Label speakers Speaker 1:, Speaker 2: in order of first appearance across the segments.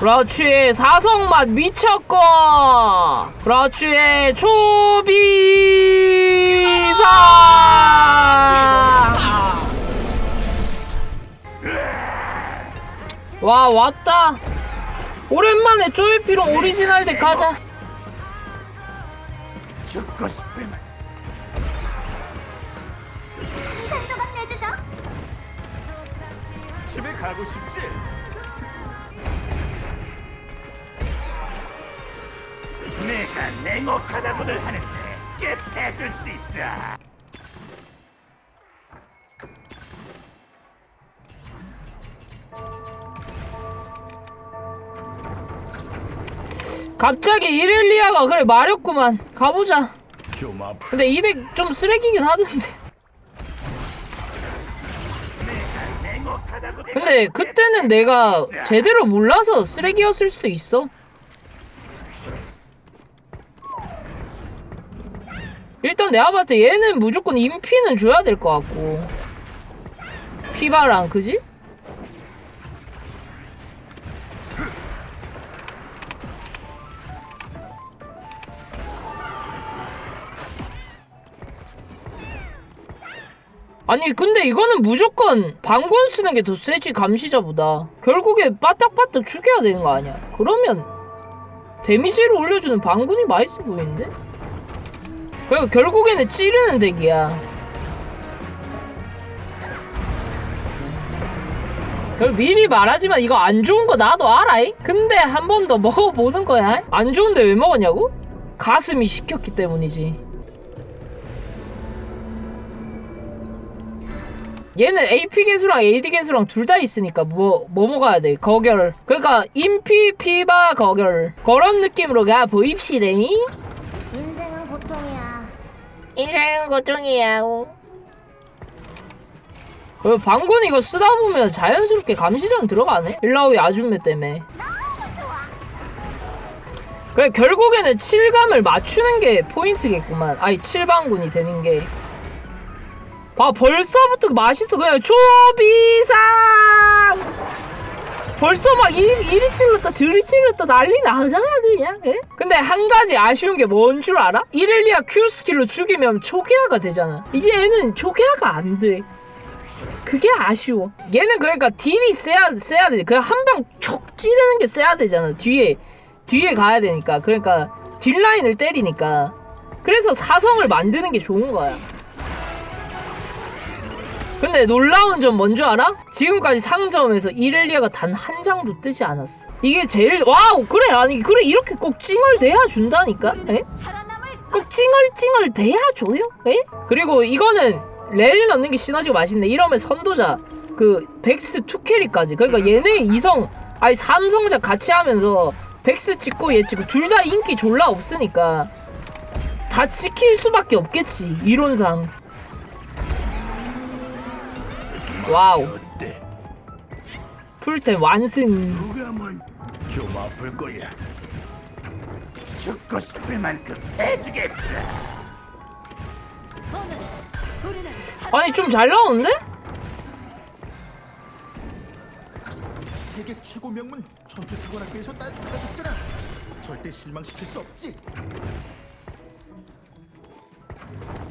Speaker 1: 그렇지. 사성맛 미쳤고. 그렇지. 초비사. 와 왔다. 오랜만에 쪼이피롱 오리지널 덱 가자.
Speaker 2: 죽고 싶으면
Speaker 3: 조각 내주죠.
Speaker 2: 집에 가고 싶지? 내가 냉혹하다고들 하는데 꽤 해줄 수 있어.
Speaker 1: 갑자기 이렐리아가 그래 마렵구만 가보자
Speaker 2: 좀.
Speaker 1: 근데 이덱 좀 쓰레기긴 하던데 근데 그때는 내가 제대로 몰라서 쓰레기였을 수도 있어. 일단 내가 봤을 때 얘는 무조건 인피는 줘야 될 것 같고. 피바랑 그지? 아니 근데 이거는 무조건 방군 쓰는 게 더 세지 감시자보다 결국에 빠딱빠딱 죽여야 되는 거 아니야 그러면 데미지를 올려주는 방군이 맛있어 보이는데? 그리고 결국에는 찌르는 덱이야 미리 말하지만 이거 안 좋은 거 나도 알아잉? 근데 한 번 더 먹어보는 거야 안 좋은데 왜 먹었냐고? 가슴이 시켰기 때문이지 얘는 AP 개수랑 AD 개수랑 둘 다 있으니까 뭐, 뭐 먹어야 돼? 거결. 그러니까 인피, 피바, 거결. 그런 느낌으로 가 보입시다.
Speaker 3: 인생은 고통이야.
Speaker 1: 그 방군 이거 쓰다 보면 자연스럽게 감시전 들어가네? 일라우이 아줌매 때문에. 그래 결국에는 7감을 맞추는 게 포인트겠구만. 아니 7방군이 되는 게. 봐 벌써부터 맛있어 그냥 초비상 벌써 막 이, 이리 찔렀다 저리 찔렀다 난리 나잖아 그냥 에? 근데 한 가지 아쉬운 게 뭔 줄 알아? 이렐리아 Q 스킬로 죽이면 초기화가 되잖아. 이제 얘는 초기화가 안돼. 그게 아쉬워. 얘는 그러니까 딜이 세야, 세야 돼 그냥 한 방 촉 찌르는 게 세야 되잖아 뒤에. 뒤에 가야 되니까. 그러니까 딜라인을 때리니까. 그래서 사성을 만드는 게 좋은 거야 근데 놀라운 점 뭔 줄 알아? 지금까지 상점에서 이렐리아가 단 한 장도 뜨지 않았어. 이게 제일 와우 그래 아니 그래 이렇게 꼭 찡얼대야 준다니까. 에? 꼭 찡얼찡얼 대야 줘요? 에? 그리고 이거는 렐 넣는 게 시너지가 맛있네. 이러면 선도자 그 백스 투 캐리까지 그러니까 얘네 이성 아니 삼성자 같이 하면서 백스 찍고 얘 찍고 둘 다 인기 졸라 없으니까 다 찍힐 수밖에 없겠지 이론상. 와우
Speaker 2: 어때?
Speaker 1: 풀템 완승
Speaker 2: 누가 뭔좀 아플 거야. 죽고 싶을 만큼 해주겠어.
Speaker 1: 아니 좀 잘 나오는데?
Speaker 4: 세계 최고 명문 전투 사관학교에서 딸 받아줬잖아. 절대 실망시킬 수 없지.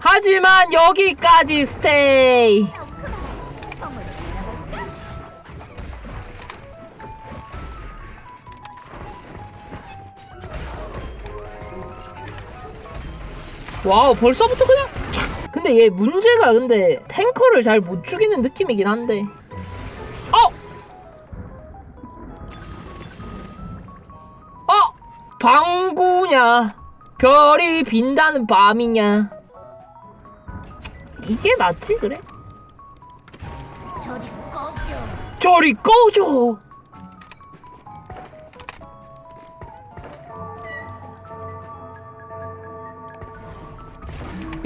Speaker 1: 하지만 여기까지 스테이 와우 벌써부터 그냥 촥. 근데 얘 문제가 근데 탱커를 잘 못 죽이는 느낌이긴 한데 어! 어! 방구냐 별이 빈다는 밤이냐 이게 맞지 그래?
Speaker 3: 저리 꺼져.
Speaker 1: 저리 꺼져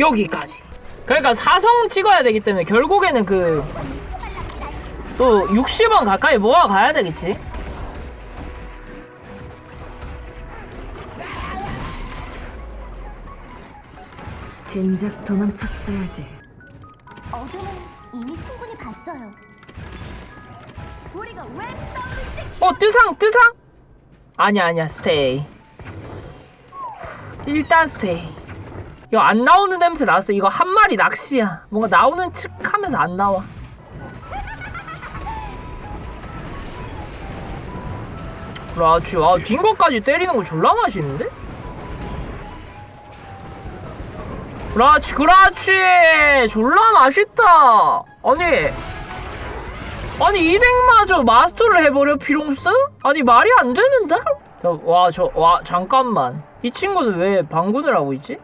Speaker 1: 여기까지. 그러니까 사성 찍어야 되기 때문에 결국에는 그 또 60원 가까이 모아 가야 되겠지.
Speaker 5: 진작 도망쳤어야지.
Speaker 3: 어둠은 이미 충분히 봤어요. 우리가 왜
Speaker 1: 어 뜨상 뜨상? 아니야 아니야 스테이. 일단 스테이 이거 안 나오는 냄새 났어 이거 한 마리 낚시야 뭔가 나오는 척 하면서 안 나와 그렇지 와빈 것까지 때리는 거 졸라 맛있는데? 그렇지 그렇지 졸라 맛있다 아니 아니 이덱마저 마스터를 해버려 피롱스? 아니 말이 안 되는데? 와저와 잠깐만 이 친구는 왜 방군을 하고 있지?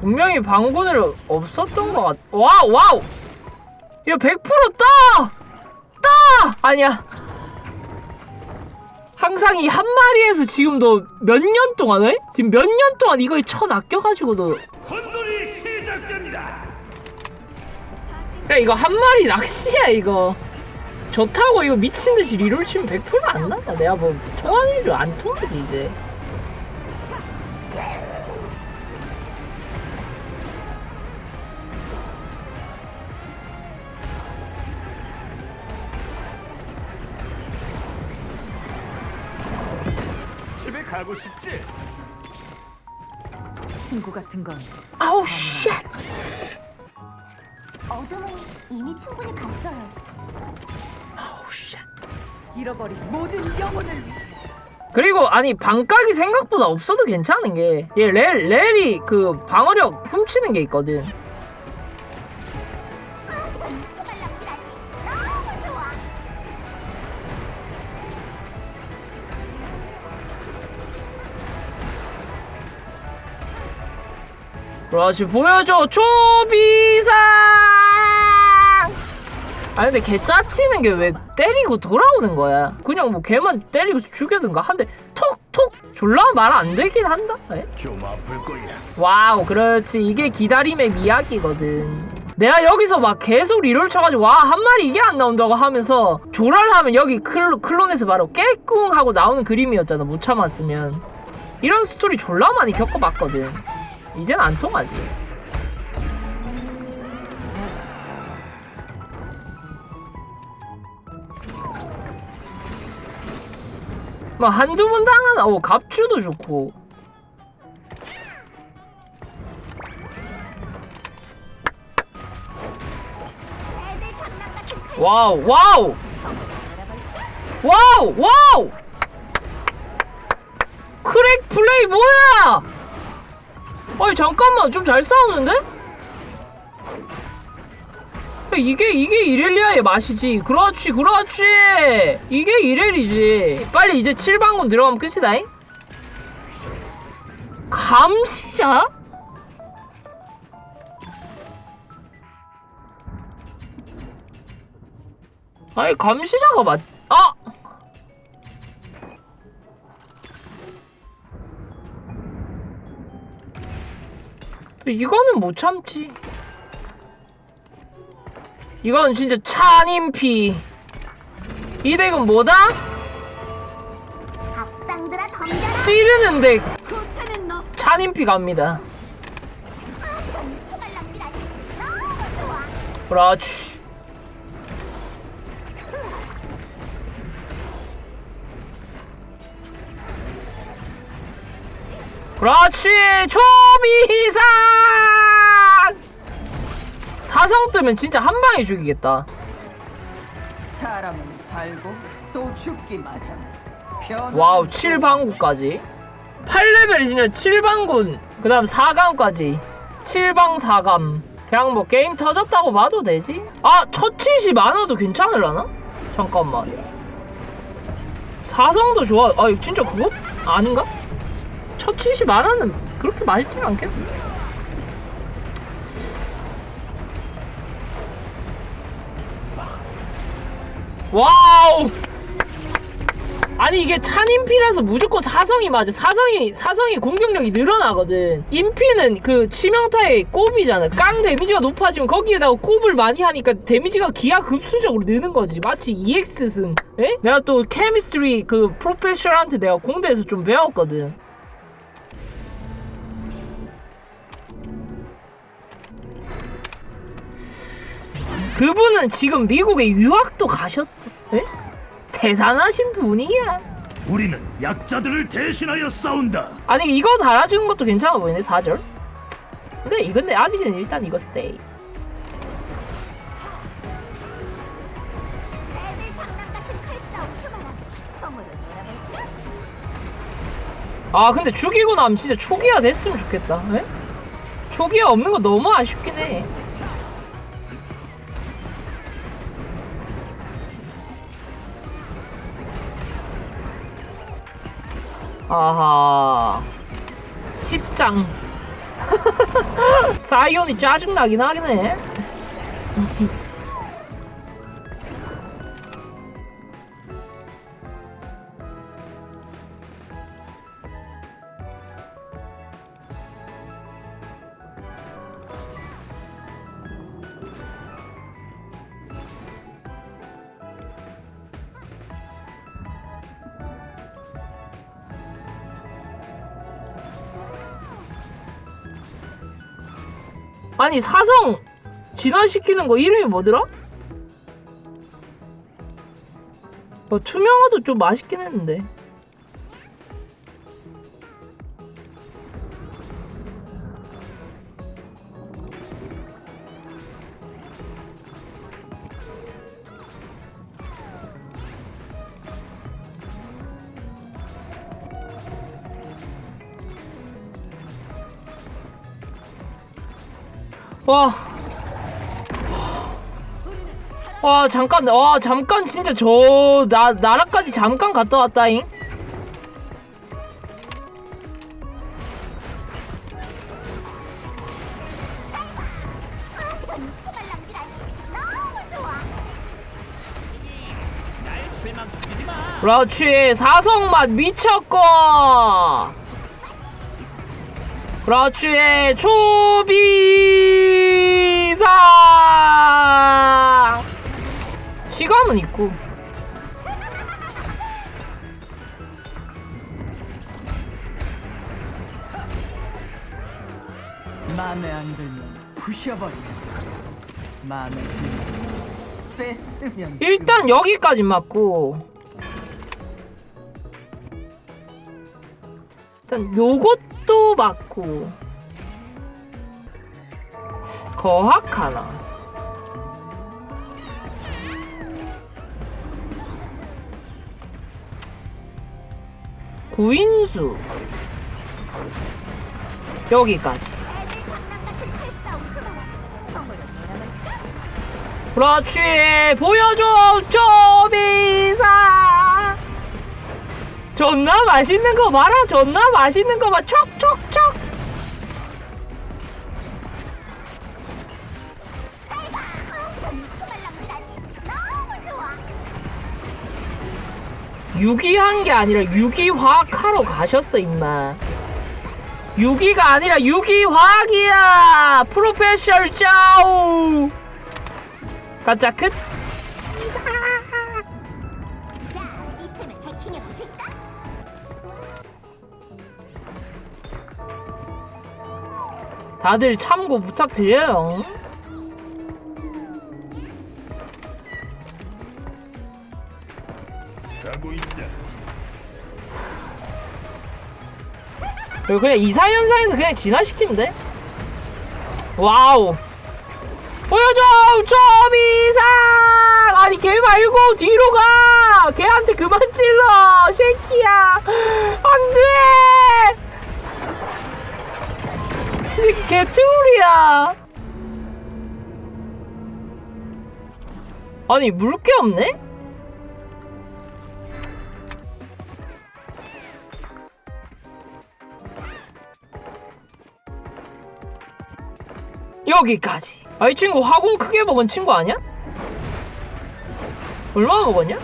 Speaker 1: 분명히 방군을 없었던 것 같. 와우 와우. 이거 100% 따! 따! 아니야. 항상 이 한 마리에서 지금도 몇년 동안 해? 지금 몇 년 동안 이걸 쳐 낚여가지고도
Speaker 2: 혼돈이 시작됩니다.
Speaker 1: 야 이거 한 마리 낚시야 이거. 좋다고 이거 미친 듯이 리롤 치면 100%안 나가. 내가 뭐 통하는 일도 안 통하지 이제.
Speaker 2: 가고 싶지?
Speaker 5: 친구 같은 건
Speaker 1: 아우 쉣.
Speaker 3: 어둠은 이미 충분히 갔어요.
Speaker 1: 아우 쉣.
Speaker 5: 잃어버린 모든 영혼을 위해
Speaker 1: 그리고 아니 방각이 생각보다 없어도 괜찮은 게 얘 렐, 렐이 그 방어력 훔치는 게 있거든 그렇지 보여줘 초비상! 아 근데 걔 짜치는 게 왜 때리고 돌아오는 거야? 그냥 뭐 걔만 때리고 죽여든가? 한대 톡톡! 졸라 말 안 되긴 한다? 에?
Speaker 2: 좀 아플 거야.
Speaker 1: 와우 그렇지. 이게 기다림의 미학이거든. 내가 여기서 막 계속 리롤 쳐가지고 와 한 마리 이게 안 나온다고 하면서 조랄하면 여기 클, 클론에서 바로 깨꿍 하고 나오는 그림이었잖아 못 참았으면. 이런 스토리 졸라 많이 겪어봤거든 이젠 안 통하지. 막 한두 번 당하나 오 갑주도 좋고. 와우 와우! 와우 와우! 크랙 플레이 뭐야 아니 잠깐만 좀 잘 싸우는데? 야, 이게 이게 이렐리아의 맛이지 그렇지 그렇지 이게 이렐이지 빨리 이제 7방군 들어가면 끝이다잉 감시자? 아니 감시자가 맞.. 아! 이거는 못 참지 이건 진짜 찬인피 이 덱은 뭐다?
Speaker 3: 악당들아 덤벼라.
Speaker 1: 찌르는데
Speaker 3: 구태는 너.
Speaker 1: 찬인피 갑니다
Speaker 3: 너무 좋아.
Speaker 1: 그렇지 그렇지 초비상 사성 뜨면 진짜 한 방에 죽이겠다.
Speaker 5: 사람은 살고 또 죽기 마련.
Speaker 1: 와우 7방구까지. 8레벨이지만 7방군. 그 다음 4감까지. 7방 4감. 그냥 뭐 게임 터졌다고 봐도 되지? 아 첫hit이 많아도 괜찮을라나? 잠깐만. 사성도 좋아. 아 이거 진짜 그거? 아닌가? 첫hit이 많아는 그렇게 맛있진 않겠네. 와우! 아니 이게 찬 인피라서 무조건 사성이 맞아. 사성이 사성이 공격력이 늘어나거든. 인피는 그 치명타의 꼽이잖아. 깡 데미지가 높아지면 거기에다가 꼽을 많이 하니까 데미지가 기하급수적으로 느는 거지. 마치 EX승. 에? 내가 또 케미스트리 그 프로페셔널한테 내가 공대에서 좀 배웠거든 그분은 지금 미국에 유학도 가셨어. 에? 대단하신 분이야.
Speaker 2: 우리는 약자들을 대신하여 싸운다.
Speaker 1: 아니 이거 달아주는 것도 괜찮아 보이네 4절. 근데 이건데 아직은 일단 이거 스테이.
Speaker 3: 아
Speaker 1: 근데 죽이고 나면 진짜 초기화 됐으면 좋겠다. 에? 초기화 없는 거 너무 아쉽긴 해. 아하. 10장. 사이온이 짜증나긴 하긴 해 아니 사성 진화시키는 거 이름이 뭐더라? 어, 투명화도 좀 맛있긴 했는데 와. 와 잠깐 와 잠깐 진짜 저 나 나라까지 잠깐 갔다 왔다잉. 그렇지 사성맛 미쳤고. 그렇지 초비 상. 시감은 있고.
Speaker 5: 마음에 안 들면 부셔버려. 마음에 들면 뺐으면
Speaker 1: 일단 여기까지 맞고 일단 요것도 맞고 거학 하나? 구인수. 여기까지? 그렇지. 보여줘 쪼비사. 존나 맛있는 거 봐라. 존나 맛있는 거 봐. 촉촉촉 유기한 게 아니라 유기화학하러 가셨어 임마. 유기가 아니라 유기화학이야! 프로페셔널 짜우 가짜 끝? 다들 참고 부탁드려요 그리고 그냥 이사현상에서 그냥 진화시키면 돼? 와우. 보여줘! 초비상! 아니 걔 말고 뒤로 가! 걔한테 그만 찔러! 새끼야! 안돼! 개트울이야. 아니 물게 없네? 여기까지 아 이 친구 화공 크게 먹은 친구 아니야? 얼마 먹었냐?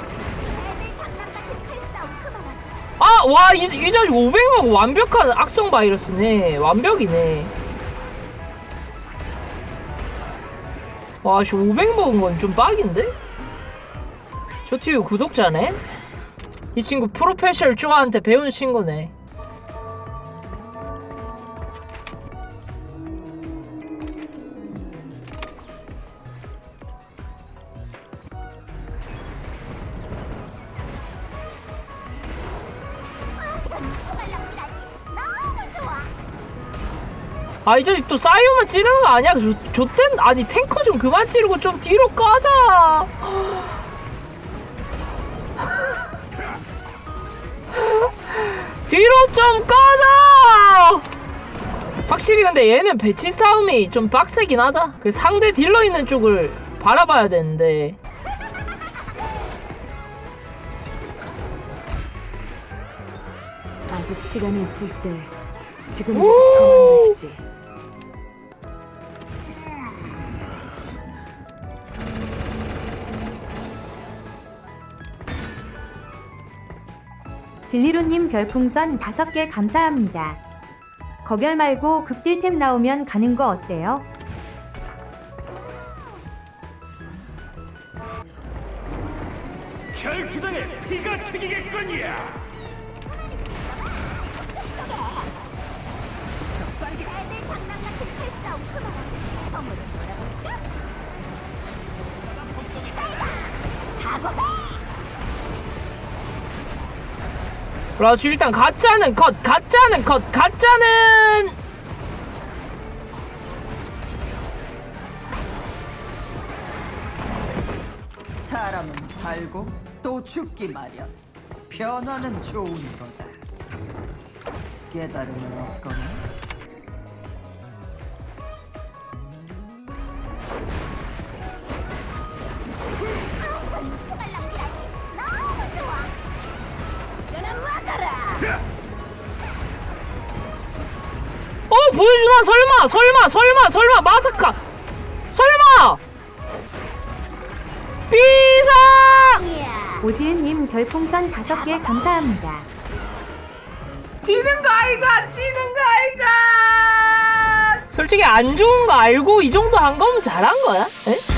Speaker 1: 아, 와, 이, 이 자식 500만 완벽한 악성 바이러스네. 완벽이네. 와, 씨, 500 먹은 건 좀 빡인데? 저 TV 구독자네? 이 친구 프로페셔널 쪼아한테 배운 친구네. 아 이 자식 또 사이오만 찌르는 거 아니야? 조, 조텐 아니 탱커 좀 그만 찌르고 좀 뒤로 까자. 뒤로 좀 까자. 확실히 근데 얘는 배치 싸움이 좀 빡세긴 하다. 그 상대 딜러 있는 쪽을 바라봐야 되는데.
Speaker 3: 아직 시간이 있을 때 지금
Speaker 1: 오!
Speaker 3: 도망가시지.
Speaker 6: 진리로님 별풍선 5개 감사합니다. 거결 말고 극딜템 나오면 가는 거 어때요?
Speaker 1: 그렇지 일단 가짜는 컷 가짜는 컷 가짜는
Speaker 5: 사람은 살고 또 죽기 마련. 변화는 좋은 거다. 깨달음은 없거나
Speaker 1: 어 보여주나? 설마 설마 설마 설마 마사카. 설마. 비상
Speaker 6: 오지은님 별풍선 5개 감사합니다.
Speaker 1: 지는 거 아이가 지는 거 아이가. 솔직히 안 좋은 거 알고 이 정도 한 거면 잘한 거야? 에?